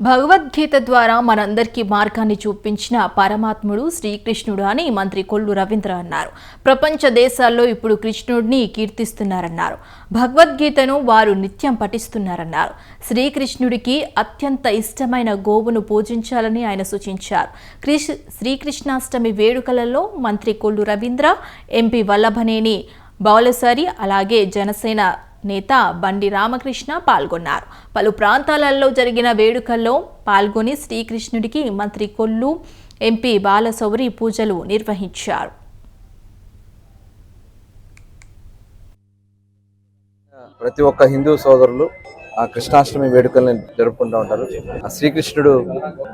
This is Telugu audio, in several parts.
భగవద్గీత ద్వారా మనందరికీ మార్గాన్ని చూపించిన పరమాత్ముడు శ్రీకృష్ణుడు అని మంత్రి కొల్లు రవీంద్ర అన్నారు. ప్రపంచ దేశాల్లో ఇప్పుడు కృష్ణుడిని కీర్తిస్తున్నారన్నారు. భగవద్గీతను వారు నిత్యం పఠిస్తున్నారన్నారు. శ్రీకృష్ణుడికి అత్యంత ఇష్టమైన గోవును పూజించాలని ఆయన సూచించారు. క్రిష్ శ్రీకృష్ణాష్టమి వేడుకలలో మంత్రి కొల్లు రవీంద్ర ఎంపీ వల్లభనేని బౌలసారి అలాగే జనసేన నేత బండి రామకృష్ణ పాల్గొన్నారు. పలు ప్రాంతాలలో జరిగిన వేడుకల్లో పాల్గొని శ్రీకృష్ణుడికి మంత్రి కొల్లు ఎంపీ బాలసౌరి పూజలు నిర్వహించారు. ప్రతి ఒక్క హిందూ సోదరులు ఆ కృష్ణాష్టమి వేడుకల్ని జరుపుకుంటూ ఉంటారు. ఆ శ్రీకృష్ణుడు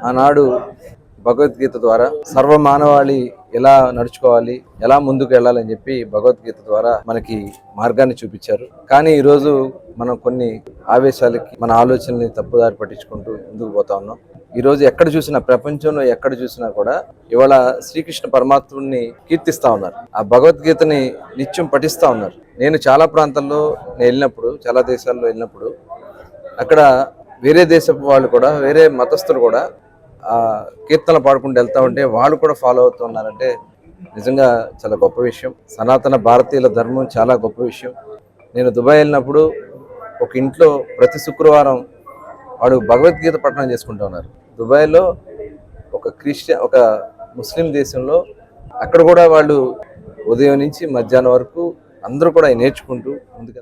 ఆనాడు భగవద్గీత ద్వారా సర్వ మానవాళి ఎలా నడుచుకోవాలి ఎలా ముందుకు వెళ్ళాలని చెప్పి భగవద్గీత ద్వారా మనకి మార్గాన్ని చూపించారు. కానీ ఈరోజు మనం కొన్ని ఆవేశాలకి మన ఆలోచనల్ని తప్పుదారి పట్టించుకుంటూ ముందుకు పోతా ఉన్నాం. ఈరోజు ఎక్కడ చూసినా ప్రపంచంలో ఎక్కడ చూసినా కూడా ఇవాళ శ్రీకృష్ణ పరమాత్ముడిని కీర్తిస్తూ ఉన్నారు. ఆ భగవద్గీతని నిత్యం పఠిస్తా ఉన్నారు. నేను చాలా ప్రాంతాల్లో నేను వెళ్ళినప్పుడు చాలా దేశాల్లో వెళ్ళినప్పుడు అక్కడ వేరే దేశపు వాళ్ళు కూడా వేరే మతస్థులు కూడా కీర్తనలు పాడుకుంటూ వెళ్తూ ఉంటే వాళ్ళు కూడా ఫాలో అవుతున్నారంటే నిజంగా చాలా గొప్ప విషయం. సనాతన భారతీయుల ధర్మం చాలా గొప్ప విషయం. నేను దుబాయ్ వెళ్ళినప్పుడు ఒక ఇంట్లో ప్రతి శుక్రవారం వాడు భగవద్గీత పఠనం చేసుకుంటూ ఉన్నారు. దుబాయ్లో ఒక క్రిస్టియన్ ఒక ముస్లిం దేశంలో అక్కడ కూడా వాళ్ళు ఉదయం నుంచి మధ్యాహ్నం వరకు అందరూ కూడా నేర్చుకుంటూ ముందుకు